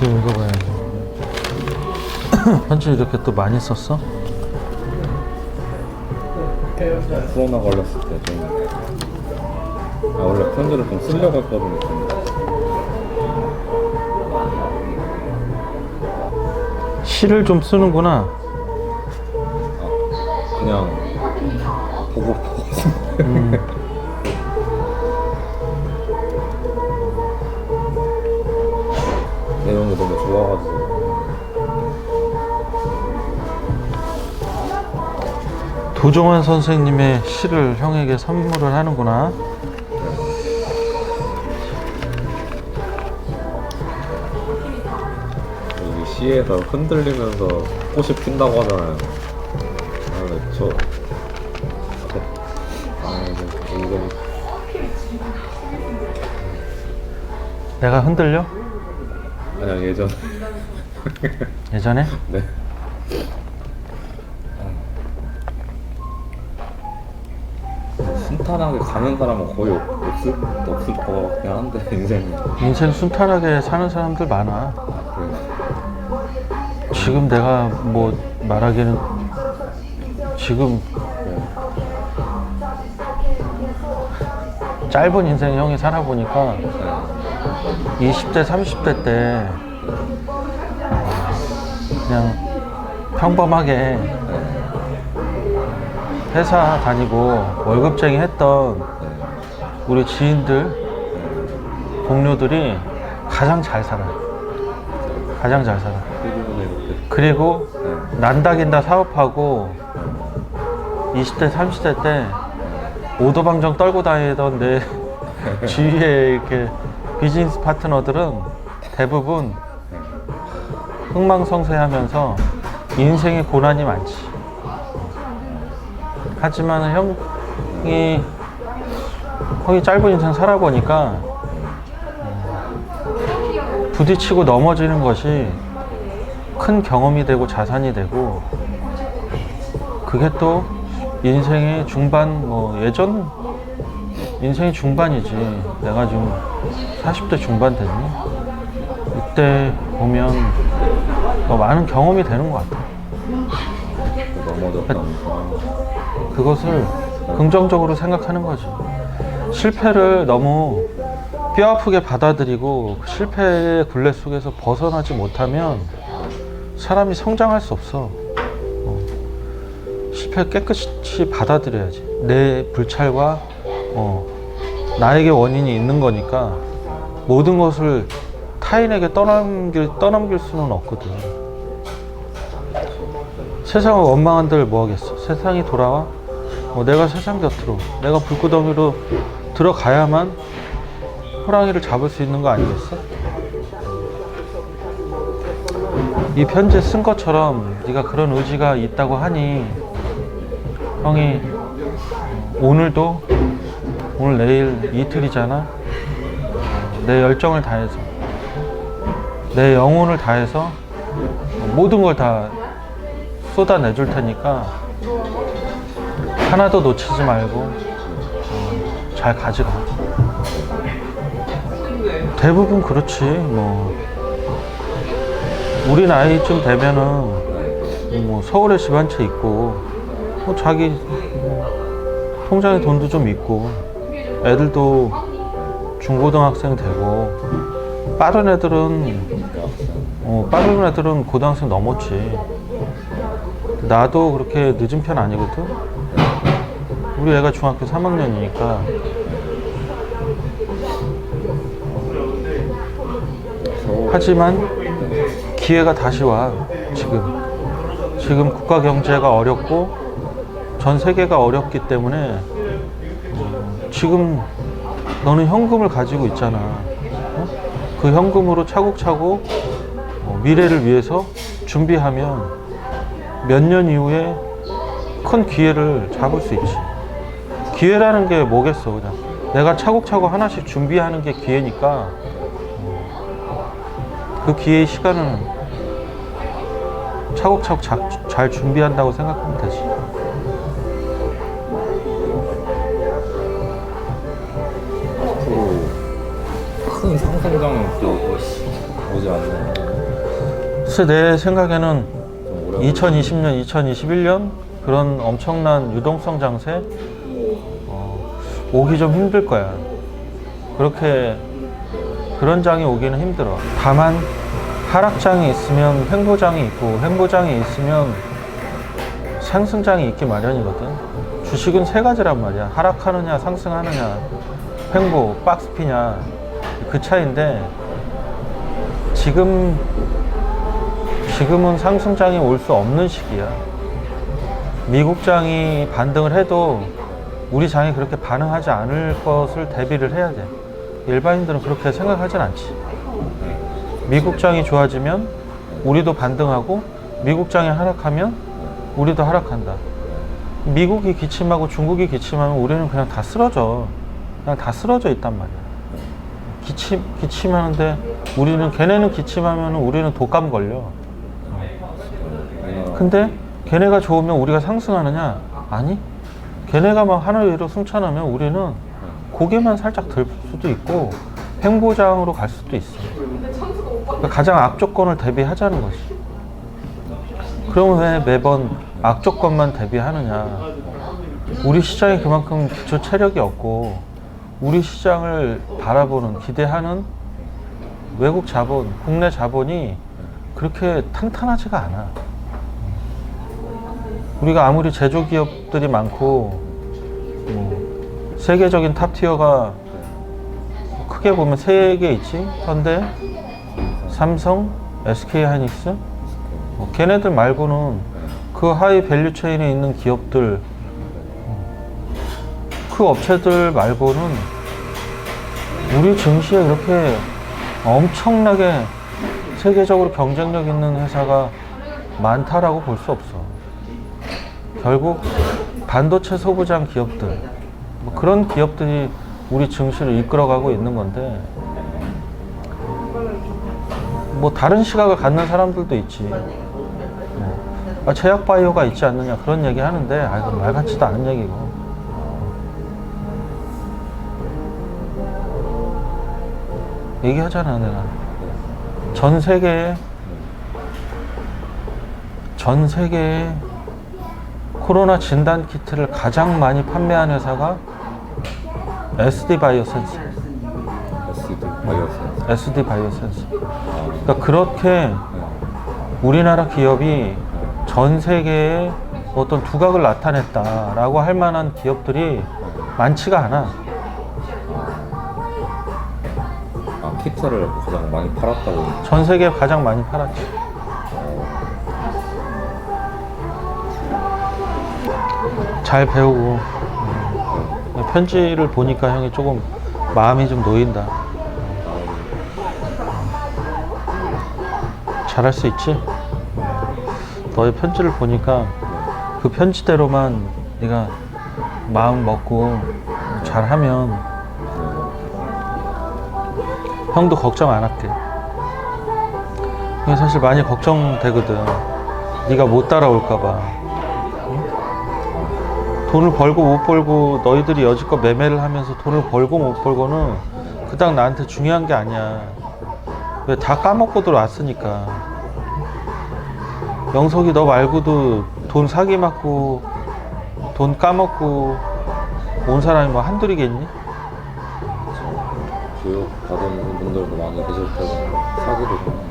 지금 읽어봐야지. 편지 이렇게 또 많이 썼어? 코로나 걸렸을 때 좀. 아, 원래 편지를 좀 쓰려고 했거든요. 시를 좀 쓰는구나. 그냥 보고 보고. 음. 좋아가지고. 도종환 선생님의 시를 형에게 선물을 하는구나. 이 시에서 흔들리면서 꽃이 핀다고 하잖아요. 아, 네, 저. 아, 이거, 이거. 내가 흔들려? 그냥 예전. 예전에? 네. 순탄하게 가는 사람은 거의 없, 없을, 없을 것 같긴 한데, 인생이. 인생 순탄하게 사는 사람들 많아. 그, 지금 내가 뭐 말하기는 지금 네. 짧은 인생 형이 살아보니까 네. 20대, 30대 때 그냥 평범하게 회사 다니고 월급쟁이 했던 우리 지인들, 동료들이 가장 잘 살아요. 가장 잘 살아. 일본에 이렇게. 그리고 네. 난다긴다 사업하고 20대, 30대 때 오도방정 떨고 다니던 내 주위에 이렇게 비즈니스 파트너들은 대부분 흥망성쇠하면서 인생의 고난이 많지. 하지만 형이 형이 짧은 인생 살아보니까 음, 부딪히고 넘어지는 것이 큰 경험이 되고 자산이 되고 그게 또 인생의 중반 뭐 예전 인생의 중반이지 내가 지금 40대 중반 됐니? 이때 보면 더 많은 경험이 되는 것 같아. 그것을 긍정적으로 생각하는 거지 실패를 너무 뼈 아프게 받아들이고 그 실패의 굴레 속에서 벗어나지 못하면 사람이 성장할 수 없어 어. 실패를 깨끗이 받아들여야지 내 불찰과 어, 나에게 원인이 있는 거니까 모든 것을 타인에게 떠넘길, 떠넘길 수는 없거든. 세상을 원망한들 뭐 하겠어? 세상이 돌아와? 어, 내가 세상 곁으로 내가 불구덩이로 들어가야만 호랑이를 잡을 수 있는 거 아니겠어? 이 편지 쓴 것처럼 네가 그런 의지가 있다고 하니 형이 오늘도 오늘 내일 이틀이잖아. 내 열정을 다해서 내 영혼을 다해서 모든 걸 다 쏟아내 줄 테니까 하나도 놓치지 말고 어, 잘 가져가 대부분 그렇지 뭐. 우리 나이쯤 되면은 뭐 서울에 집 한 채 있고 뭐 자기 뭐 통장에 돈도 좀 있고 애들도 중고등학생 되고 빠른 애들은 어, 빠른 애들은 고등학생 넘었지. 나도 그렇게 늦은 편 아니거든? 우리 애가 중학교 3학년이니까. 하지만 기회가 다시 와 지금. 지금 국가 경제가 어렵고 전 세계가 어렵기 때문에 어, 지금 너는 현금을 가지고 있잖아 어? 그 현금으로 차곡차곡 어, 미래를 위해서 준비하면 몇 년 이후에 큰 기회를 잡을 수 있지 기회라는 게 뭐겠어 그냥 내가 차곡차곡 하나씩 준비하는 게 기회니까 그 기회의 시간은 차곡차곡 자- 잘 준비한다고 생각하면 되지. 상승장은 또 오지 않나. 글쎄 내 생각에는 좀 오래 2020년, 2021년 그런 엄청난 유동성 장세 어, 오기 좀 힘들 거야. 그렇게 그런 장이 오기는 힘들어. 다만 하락장이 있으면 횡보장이 있고 횡보장이 있으면 상승장이 있기 마련이거든. 주식은 세 가지란 말이야. 하락하느냐, 상승하느냐, 횡보, 박스피냐 그 차이인데 지금 지금은 상승장이 올 수 없는 시기야. 미국 장이 반등을 해도 우리 장이 그렇게 반응하지 않을 것을 대비를 해야 돼. 일반인들은 그렇게 생각하진 않지. 미국 장이 좋아지면 우리도 반등하고 미국 장이 하락하면 우리도 하락한다. 미국이 기침하고 중국이 기침하면 우리는 그냥 다 쓰러져. 그냥 다 쓰러져 있단 말이야. 기침, 기침하는데 우리는 걔네는 기침하면 우리는 독감 걸려. 우리나라 근데 걔네가 좋으면 우리가 상승하느냐? 아니. 걔네가 막 하늘 위로 승천하면 우리는 고개만 살짝 들 수도 있고 횡보장으로 갈 수도 있어. 그러니까 가장 악조건을 대비하자는 거지. 그러면 왜 매번 악조건만 대비하느냐? 우리 시장이 그만큼 기초 체력이 없고 우리 시장을 바라보는 기대하는 외국 자본, 국내 자본이 그렇게 탄탄하지가 않아. 우리가 아무리 제조 기업들이 많고 뭐 세계적인 탑 티어가 크게 보면 세 개 있지 현대, 삼성, SK 하이닉스 뭐 걔네들 말고는 그 하이 밸류 체인에 있는 기업들 그 업체들 말고는 우리 증시에 그렇게 엄청나게 세계적으로 경쟁력 있는 회사가 많다라고 볼 수 없어. 결국 반도체 소부장 기업들 뭐 그런 기업들이 우리 증시를 이끌어가고 있는 건데 뭐 다른 시각을 갖는 사람들도 있지. 뭐, 아, 제약 바이오가 있지 않느냐 그런 얘기 하는데 아 이건 말 같지도 않은 얘기고. 얘기하잖아 내가. 전 세계에 전 세계에 코로나 진단 키트를 가장 많이 판매한 회사가 SD 바이오센스 SD 바이오센스 SD 바이오센스 아, 그러니까 그렇게 네. 우리나라 기업이 전 세계에 어떤 두각을 나타냈다라고 할 만한 기업들이 많지가 않아 아 키트를 가장 많이 팔았다고. 전 세계에 가장 많이 팔았지 잘 배우고 음, 편지를 보니까 형이 조금 마음이 좀 놓인다. 잘할 수 있지? 너의 편지를 보니까 그 편지대로만 네가 마음 먹고 잘하면 형도 걱정 안 할게. 사실 많이 걱정되거든. 네가 못 따라올까봐. 돈을 벌고 못 벌고 너희들이 여지껏 매매를 하면서 돈을 벌고 못 벌고는 그닥 나한테 중요한 게 아니야. 왜 다 까먹고 들어왔으니까. 영석이 너 말고도 돈 사기 맞고 돈 까먹고 온 사람이 뭐 한둘이겠니? 교육 받은 분들도 많이 계실 테고 사기도 좀